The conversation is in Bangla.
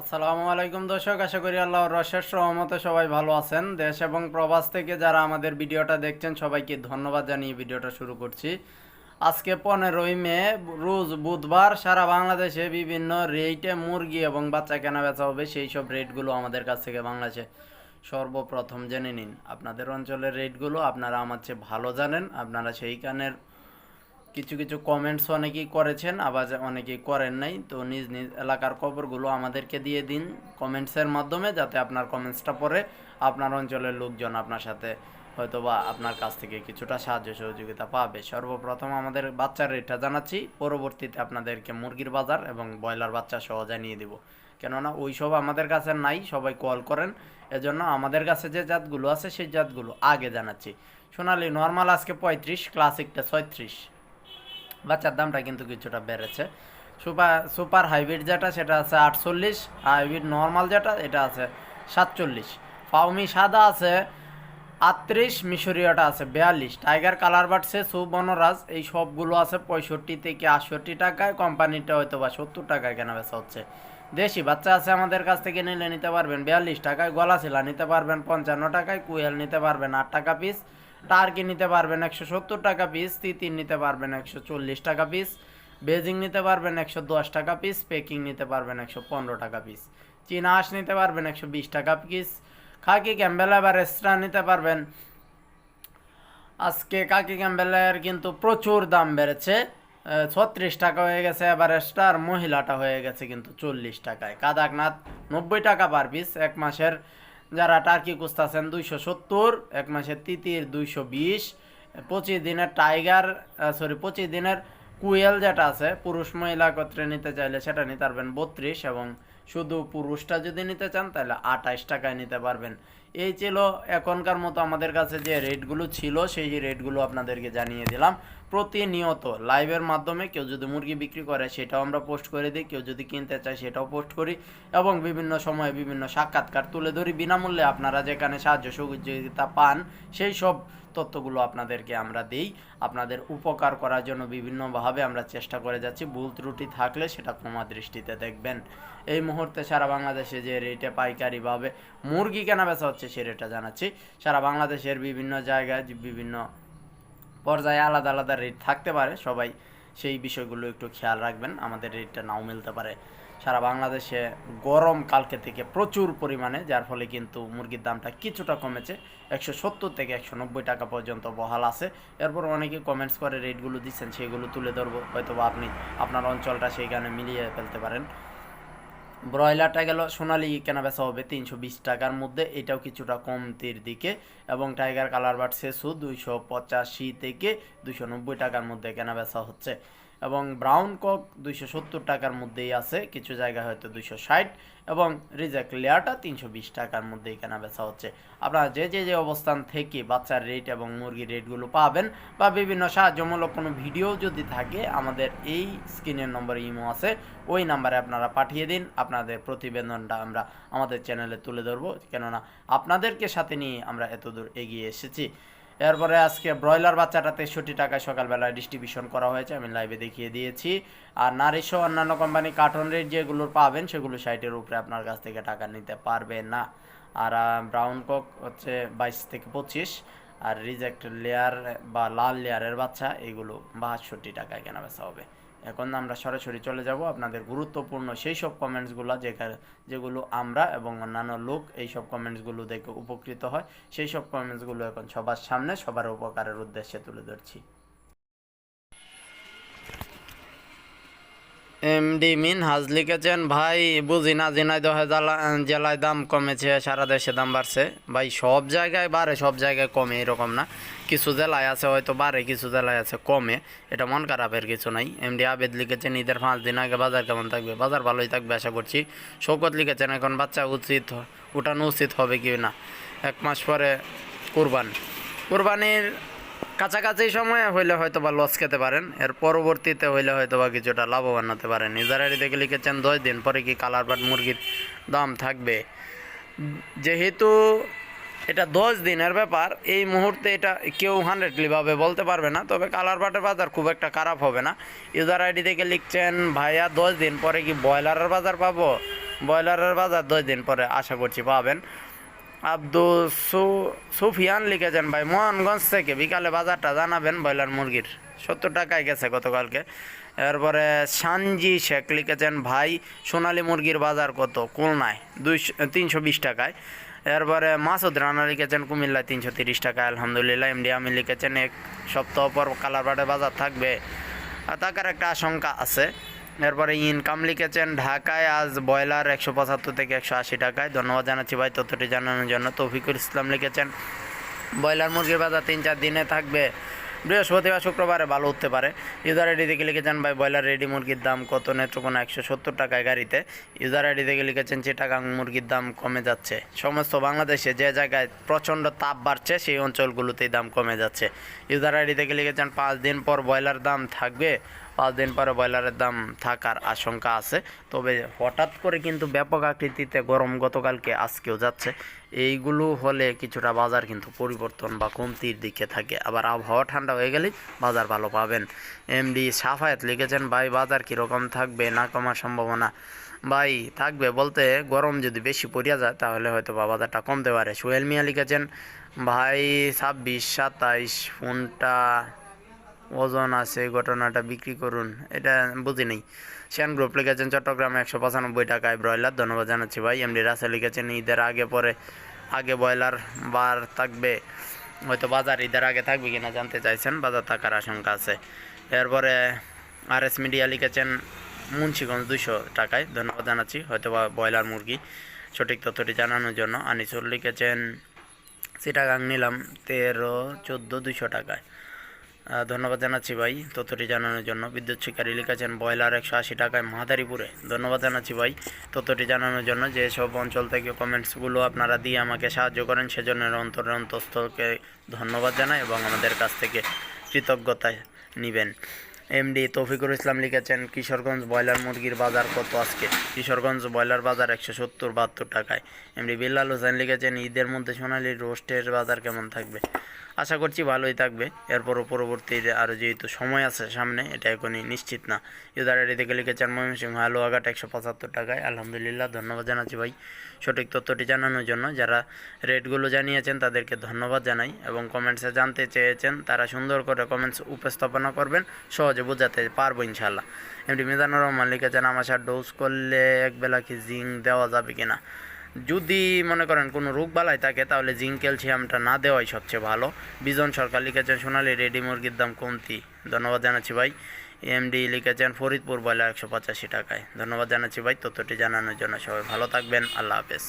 আসসালামু আলাইকুম দর্শক, আশা করি আল্লাহর রশের সহমতে সবাই ভালো আছেন। দেশ এবং প্রবাস থেকে যারা আমাদের ভিডিওটা দেখছেন, সবাইকে ধন্যবাদ জানিয়ে ভিডিওটা শুরু করছি। আজকে পনেরোই মে, রোজ বুধবার সারা বাংলাদেশে বিভিন্ন রেটে মুরগি এবং বাচ্চা কেনা বেচা হবে, সেই সব রেটগুলো আমাদের কাছ থেকে বাংলাদেশে সর্বপ্রথম জেনে নিন। আপনাদের অঞ্চলের রেটগুলো আপনারা আমার চেয়ে ভালো জানেন, আপনারা সেইখানের কিছু কিছু কমেন্টস অনেকেই করেছেন, আবার অনেকেই করেন নাই। তো নিজ নিজ এলাকার খবরগুলো আমাদেরকে দিয়ে দিন কমেন্টসের মাধ্যমে, যাতে আপনার কমেন্টসটা পড়ে আপনার অঞ্চলের লোকজন আপনার সাথে হয়তো বা আপনার কাছ থেকে কিছুটা সাহায্য সহযোগিতা পাবে। সর্বপ্রথম আমাদের বাচ্চার রেটটা জানাচ্ছি। পরবর্তীতে আপনাদেরকে মুরগির বাজার এবং ব্রয়লার বাচ্চা সহ জানিয়ে দিব। কেননা ওই সব আমাদের কাছে নাই, সবাই কল করেন। এজন্য আমাদের কাছে যে জাতগুলো আছে, সেই জাতগুলো আগে জানাচ্ছি। সোনালি নর্মাল আজকে পঁয়ত্রিশ ক্লাসিকটা ছয়ত্রিশ। বাচ্চার দামটা কিন্তু কিছুটা বেড়েছে। সুপার সুপার হাইব্রিড যেটা, সেটা আছে আটচল্লিশ, হাইব্রিড নর্মাল যেটা, এটা আছে সাতচল্লিশ। ফাউমি সাদা আছে আটত্রিশ, মিশরীয়টা আছে বিয়াল্লিশ। টাইগার কালার বাটছে সুবনরাজ এই সবগুলো আছে পঁয়ষট্টি থেকে আটষট্টি টাকায়। কোম্পানিটা হয়তো বা সত্তর টাকায় কেনা বেচা হচ্ছে। দেশি বাচ্চা আছে আমাদের কাছ থেকে নিলে নিতে পারবেন বিয়াল্লিশ টাকায় গলা ছিলা নিতে পারবেন পঞ্চান্ন টাকায়, কুয়েল নিতে পারবেন আট টাকা পিস টার্কি নিতে পারবেন একশো সত্তর টাকা পিস তিতির নিতে পারবেন একশো চল্লিশ টাকা পিস বেজিং নিতে পারবেন একশো দশ টাকা পিস পেকিং নিতে পারবেন একশো পনেরো টাকা পিস চীনা হাঁস নিতে পারবেন একশো বিশ টাকা পিস খাকি ক্যাম্বেল আবার এক্সট্রা নিতে পারবেন। আজকে কাকি ক্যাম্বেলের কিন্তু প্রচুর দাম বেড়েছে ছত্রিশ টাকা হয়ে গেছে, এবার স্টার মহিলাটা হয়ে গেছে কিন্তু চল্লিশ টাকায়। কাদাকনাথ নব্বই টাকা পার পিস এক মাসের যারা টার্কি কুস্তাছেন দুইশো সত্তর, এক মাসের তিতির দুইশো বিশ, পঁচিশ দিনের টাইগার সরি পঁচিশ দিনের কুয়েল যেটা আছে, পুরুষ মহিলা একত্রে নিতে চাইলে সেটা নিতে পারবেন বত্রিশ এবং শুধু পুরুষটা যদি নিতে চান তাহলে আঠাইশ টাকায় নিতে পারবেন। এই ছিল এখনকার মতো আমাদের কাছে যে রেটগুলো ছিল, সেই রেটগুলো আপনাদেরকে জানিয়ে দিলাম। প্রতিনিয়ত লাইভের মাধ্যমে কেউ যদি মুরগি বিক্রি করে সেটাও আমরা পোস্ট করে দিই, কেউ যদি কিনতে চায় সেটাও পোস্ট করি এবং বিভিন্ন সময়ে বিভিন্ন সাক্ষাৎকার তুলে ধরি। বিনামূল্যে আপনারা যেখানে সাহায্য সহযোগিতা পান, সেই সব তথ্যগুলো আপনাদেরকে আমরা দিই। আপনাদের উপকার করার জন্য বিভিন্নভাবে আমরা চেষ্টা করে যাচ্ছি। ভুল ত্রুটি থাকলে সেটা ক্ষমা দৃষ্টিতে দেখবেন। এই মুহূর্তে সারা বাংলাদেশে যে রেটে পাইকারিভাবে মুরগি কেনা বেচা হচ্ছে, সে রেটটা জানাচ্ছি। সারা বাংলাদেশের বিভিন্ন জায়গায় বিভিন্ন পর্যায়ে আলাদা আলাদা রেট থাকতে পারে। সবাই সেই বিষয়গুলো একটু খেয়াল রাখবেন। আমাদের রেটটা নাও মিলতে পারে। সারা বাংলাদেশে গরম কালকে থেকে প্রচুর পরিমাণে, যার ফলে কিন্তু মুরগির দামটা কিছুটা কমেছে। একশো সত্তর থেকে একশো নব্বই টাকা পর্যন্ত বহাল আছে। এরপর অনেকে কমেন্টস করে রেটগুলো দিচ্ছেন, সেগুলো তুলে ধরবো। হয়তো আপনি আপনার অঞ্চলটা সেইখানে মিলিয়ে ফেলতে পারেন। ব্রয়লারটা গেল সোনালি কেনা বেচা হবে তিনশো বিশ টাকার মধ্যে। এটাও কিছুটা কমতির দিকে। এবং টাইগার কালার বাট সেসু দুইশো পঁচাশি থেকে দুইশো নব্বই টাকার মধ্যে কেনা বেচা হচ্ছে। এবং ব্রাউন কক দুইশো সত্তর টাকার মধ্যেই আছে। কিছু জায়গায় হয়তো দুইশো ষাট এবং রিজেক্ট লেয়ারটা তিনশো বিশ টাকার মধ্যেই কেনা বেচা হচ্ছে। আপনারা যে যে যে অবস্থান থেকে বাচ্চার রেট এবং মুরগির রেটগুলো পাবেন বা বিভিন্ন সাহায্যমূলক কোনো ভিডিও যদি থাকে, আমাদের এই স্ক্রিনের নম্বরে ইমো আছে। ওই নাম্বারে আপনারা পাঠিয়ে দিন। আপনাদের প্রতিবেদনটা আমরা আমাদের চ্যানেলে তুলে ধরবো। কেননা আপনাদেরকে সাথে নিয়ে আমরা এতদূর এগিয়ে এসেছি। এরপরে আজকে ব্রয়লার বাচ্চাটা তেষট্টি টাকায় সকালবেলায় ডিস্ট্রিবিউশন করা হয়েছে, আমি লাইভে দেখিয়ে দিয়েছি। আর নারিশো অন্যান্য কোম্পানি কার্টন রেট যেগুলো পাবেন, সেগুলো সাইটের উপরে আপনার কাছ থেকে টাকা নিতে পারবে না। আর ব্রাউন কক হচ্ছে বাইশ থেকে পঁচিশ, আর রিজেক্ট লেয়ার বা লাল লেয়ারের বাচ্চা, এগুলো বাষট্টি টাকায় কেনা বেচা হবে। এখন আমরা সরাসরি চলে যাব আপনাদের গুরুত্বপূর্ণ সেই সব কমেন্টসগুলো যেখানে, যেগুলো আমরা এবং অন্যান্য লোক এই সব কমেন্টসগুলো দেখে উপকৃত হয়, সেই সব কমেন্টসগুলো এখন সবার সামনে, সবার উপকারের উদ্দেশ্যে তুলে ধরছি। এমডি মিন হাজ লিখেছেন, ভাই, বুঝি না, ঝিনাইদহ জেলা, জেলায় দাম কমেছে, সারা দেশে দাম বাড়ছে। ভাই, সব জায়গায় বাড়ে, সব জায়গায় কমে, এরকম না। কিছু জেলায় আছে, হয়তো বাড়ে, কিছু জেলায় আছে, কমে। এটা মন খারাপের কিছু নাই। এমডি আবেদ লিখেছেন, ঈদের পাঁচ দিন আগে বাজার কেমন থাকবে? বাজার ভালোই থাকবে, আশা করছি। শৌকত লিখেছেন, এখন বাচ্চা উচিত, উঠানো উচিত হবে কি না? এক মাস পরে কুরবান। কুরবানির কাছাকাছি সময়ে হইলে হয়তো বা লস খেতে পারেন, এর পরবর্তীতে হইলে হয়তো বা কিছুটা লাভবান হতে পারেন। ইজারারি দেখে লিখেছেন, দশ দিন পরে কি কালার বাট মুরগির দাম থাকবে? যেহেতু এটা দশ দিনের ব্যাপার, এই মুহূর্তে এটা কেউ হান্ড্রেডলি ভাবে বলতে পারবে না, তবে কালার বাটের বাজার খুব একটা খারাপ হবে না। ইউজার আইডি থেকে লিখছেন, ভাইয়া, দশ দিন পরে কি ব্রয়লারের বাজার পাবো? ব্রয়লারের বাজার দশ দিন পরে আশা করছি পাবেন। আব্দুল সু- সুফিয়ান লিখেছেন, ভাই, মোহনগঞ্জ থেকে বিকালে বাজারটা জানাবেন ব্রয়লার মুরগির। সত্তর টাকায় গেছে গতকালকে। এরপরে সানজি শেখ লিখেছেন, ভাই, সোনালী মুরগির বাজার কত? খুলনায়, দুইশো, তিনশো বিশ টাকায়। এরপরে মাসুদ রানা লিখেছেন, কুমিল্লায় তিনশো তিরিশ টাকায় আলহামদুলিল্লাহ। এমডি আমি লিখেছেন, এক সপ্তাহ পর কালারবাটে বাজার থাকবে। টাকার একটা আশঙ্কা আছে এরপরে ইনকাম লিখেছেন ঢাকায়, আজ ব্রয়লার একশো পঁচাত্তর থেকে একশো আশি টাকায়। ধন্যবাদ জানাচ্ছি ভাই তথ্যটি জানানোর জন্য। তৌফিকুল ইসলাম লিখেছেন, ব্রয়লার মুরগির বাজার তিন চার দিনে থাকবে, বৃহস্পতিবার, শুক্রবারে ভালো উঠতে পারে। ইউজার আইডি থেকে লিখেছেন, ভাই, ব্রয়লার রেডি মুরগির দাম কত? নেত্রকোনা একশো সত্তর টাকায় গাড়িতে। ইউজার আইডি থেকে লিখেছেন চিটাগাং মুরগির দাম কমে যাচ্ছে, সমস্ত বাংলাদেশে যে জায়গায় প্রচণ্ড তাপ বাড়ছে, সেই অঞ্চলগুলোতেই দাম কমে যাচ্ছে। ইউজার আইডি থেকে লিখেছেন, পাঁচ দিন পর ব্রয়লার দাম থাকবে পাঁচ দিন পরে ব্রয়লারের দাম থাকার আশঙ্কা আছে। তবে হঠাৎ করে কিন্তু ব্যাপক আকৃতিতে গরম গতকালকে আজকেও যাচ্ছে। এইগুলো হলে কিছুটা বাজার কিন্তু পরিবর্তন বা কমতির দিকে থাকে। আবার আবহাওয়া ঠান্ডা হয়ে গেলেই বাজার ভালো পাবেন। এমডি সাফায়াত লিখেছেন, ভাই, বাজার কীরকম থাকবে না কমার সম্ভাবনা? ভাই, থাকবে বলতে গরম যদি বেশি পড়িয়া যায় তাহলে হয়তো বা বাজারটা কমতে পারে। সোহেল মিয়া লিখেছেন, ভাই, ছাব্বিশ সাতাইশ ফোনটা ওজন আছে ঘটনাটা বিক্রি করুন। এটা বুঝি নেই। শ্যান গ্রুপ লিখেছেন, চট্টগ্রামে একশো পঁচানব্বই টাকায় ব্রয়লার। ধন্যবাদ জানাচ্ছি ভাই। এমডি রাসেল লিখেছেন, ঈদের আগে পরে, আগে ব্রয়লার বার থাকবে। হয়তো বাজার ঈদের আগে থাকবে কিনা জানতে চাইছেন, বাজার থাকার আশঙ্কা আছে। এরপরে আর এস মিডিয়া লিখেছেন, মুন্সিগঞ্জ দুশো টাকায়। ধন্যবাদ জানাচ্ছি। হয়তো বা ব্রয়লার মুরগি সঠিক তথ্যটি জানানোর জন্য। আনিসুর লিখেছেন, চিটাগাং নিলাম, তেরো, চোদ্দ দুশো টাকায়। ধন্যবাদ জানাচ্ছি ভাই তথ্যটি জানানোর জন্য। বিদ্যুৎ শিকারী লিখেছেন ব্রয়লার একশো আশি টাকায় মাদারীপুরে ধন্যবাদ জানাচ্ছি ভাই তথ্যটি জানানোর জন্য যেসব অঞ্চল থেকে কমেন্টসগুলো আপনারা দিয়ে আমাকে সাহায্য করেন, সেজন্য অন্তর অন্তস্থকে ধন্যবাদ জানাই এবং আমাদের কাছ থেকে কৃতজ্ঞতা নেবেন। এমডি তৌফিকুর ইসলাম লিখেছেন, কিশোরগঞ্জ ব্রয়লার মুরগির বাজার কত আজকে? কিশোরগঞ্জ ব্রয়লার বাজার একশো সত্তর, বাহাত্তর টাকায়। এমডি বিল্লাল হোসেন লিখেছেন, ঈদের মধ্যে সোনালী রোস্টের বাজার কেমন থাকবে? আশা করছি ভালোই থাকবে। এরপরও পরবর্তীতে আরও যেহেতু সময় আছে সামনে, এটা এখনই নিশ্চিত না। আইডি থেকে লিখেছেন, ময়মনসিংহ আলুয়াঘাট একশো পঁচাত্তর টাকায়। আলহামদুলিল্লাহ, ধন্যবাদ জানাচ্ছি ভাই। সঠিক তথ্যটি জানানোর জন্য যারা রেটগুলো জানিয়েছেন, তাদেরকে ধন্যবাদ জানাই এবং কমেন্টসে জানতে চেয়েছেন, তারা সুন্দর করে কমেন্টস উপস্থাপনা করবেন। সহজে বোঝাতে পারব ইনশাল্লাহ এমনি মিজানুর রহমান লিখেছেন আমাশার ডোজ করলে একবেলা কি জিঙ্ক দেওয়া যাবে কিনা? যদি মনে করেন কোনো রোগ বালাই থাকে, তাহলে জিঙ্ক ক্যালসিয়ামটা না দেওয়াই সবচেয়ে ভালো। বিজন সরকার লিখেছেন, সোনালি রেডি মুরগির দাম কমতি। ধন্যবাদ জানাচ্ছি ভাই। এমডি লিখেছেন, ফরিদপুর বয়লার একশো পঁচাশি টাকায়। ধন্যবাদ জানাচ্ছি ভাই, তথ্যটি জানানোর জন্য সবাই ভালো থাকবেন। আল্লাহ হাফেজ।